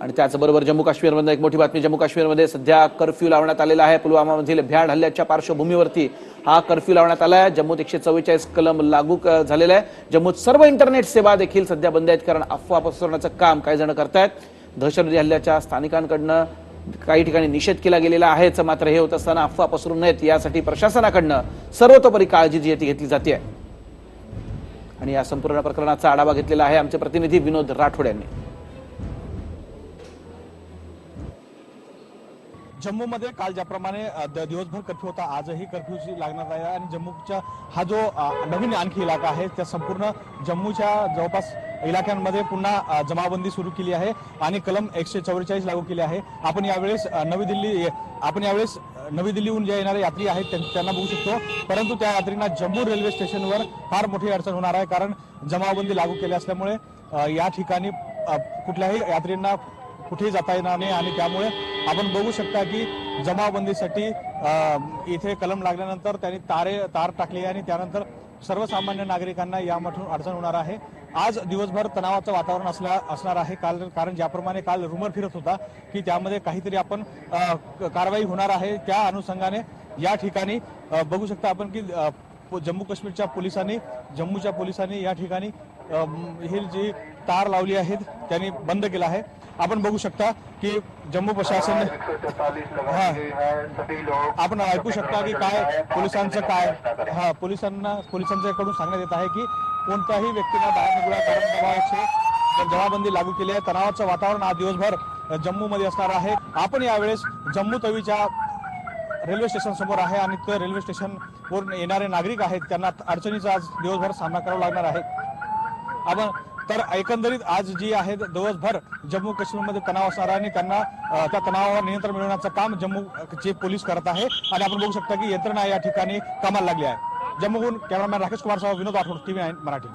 आणि त्याचबरोबर जम्मू काश्मीरमध्ये एक मोठी बातमी जम्मू काश्मीरमध्ये सध्या कर्फ्यू लावण्यात आलेला आहे. पुलवामामधील भ्याड हल्ल्याच्या पार्श्वभूमीवरती हा कर्फ्यू लावण्यात आला आहे जम्मूत एकशे चव्वेचाळीस कलम लागू झालेला आहे. जम्मूत सर्व इंटरनेट सेवा देखील सध्या बंद आहेत कारण अफवा पसरवण्याचं काम काही जण करतायत. दहशतवादी हल्ल्याच्या स्थानिकांकडनं काही ठिकाणी निषेध केला गेलेला आहेच. मात्र हे होत असताना अफवा पसरू नयेत यासाठी प्रशासनाकडनं सर्वतोपरी काळजी जी आहे ती घेतली जाते आणि या संपूर्ण प्रकरणाचा आढावा घेतलेला आहे आमचे प्रतिनिधी विनोद राठोड यांनी. जम्मूमध्ये काल ज्याप्रमाणे द- दिवसभर कर्फ्यू होता आजही कर्फ्यू लागणार आहे. आणि जम्मूच्या हा जो नवीन आणखी इलाका आहे त्या संपूर्ण जम्मूच्या जवळपास इलाक्यांमध्ये पुन्हा जमाबंदी सुरू केली आहे आणि कलम एकशे चौवेचाळीस लागू केली आहे. आपण यावेळेस नवी दिल्ली आपण यावेळेस नवी दिल्लीहून जे येणारे यात्री आहेत त्यां- त्यांना बघू शकतो. परंतु त्या यात्रींना जम्मू रेल्वे स्टेशनवर फार मोठी अडचण होणार आहे कारण जमावबंदी लागू केली असल्यामुळे या ठिकाणी कुठल्याही यात्रींना कुठेही जाता येणार नाही आणि त्यामुळे आपण बघू शकता की जमावबंदीसाठी इथे कलम लागल्यानंतर त्यांनी तारे तार टाकली आणि त्यानंतर सर्वसामान्य नागरिकांना यामधून अडचण होणार आहे. आज दिवसभर तणावाचं वातावरण असला असणार आहे. काल कारण ज्याप्रमाणे काल रुमर फिरत होता की त्यामध्ये काहीतरी आपण क- कारवाई होणार आहे. त्या अनुषंगाने या ठिकाणी बघू शकता आपण की जम्मू काश्मीरच्या पोलिसांनी जम्मूच्या पोलिसांनी या ठिकाणी हे ही जी तार लावली आहेत त्यांनी बंद केलं आहे. आपण बघू शकता की जम्मू प्रशासन हा. आपण ऐकू शकता की काय पोलिसांचं काय हा पोलिसांना पोलिसांच्याकडून सांगण्यात येत आहे की कोणत्याही व्यक्तीला बाहेर निघूया कारण दबावाचे जमाबंदी लागू केली आहे. तणावाचं वातावरण आज दिवसभर जम्मूमध्ये असणार आहे. आपण यावेळेस जम्मू तवीच्या रेल्वे स्टेशन समोर आहे आणि ते रेल्वे स्टेशनवर येणारे नागरिक आहेत. त्यांना अडचणीचा आज दिवसभर सामना करावा लागणार आहे. आपण तर एकंदरीत आज जी आहे दिवसभर जम्मू काश्मीरमध्ये तणाव असणार आहे आणि त्यांना त्या तणावावर नियंत्रण मिळवण्याचं काम जम्मू चे पोलीस करत आहे. आणि आपण बघू शकता की यंत्रणा या ठिकाणी कामाला लागली आहे. जम्मूहून कॅमेरामॅन राकेश कुमार साहेब विनोद आठवड टीव्ही नाईन मराठी.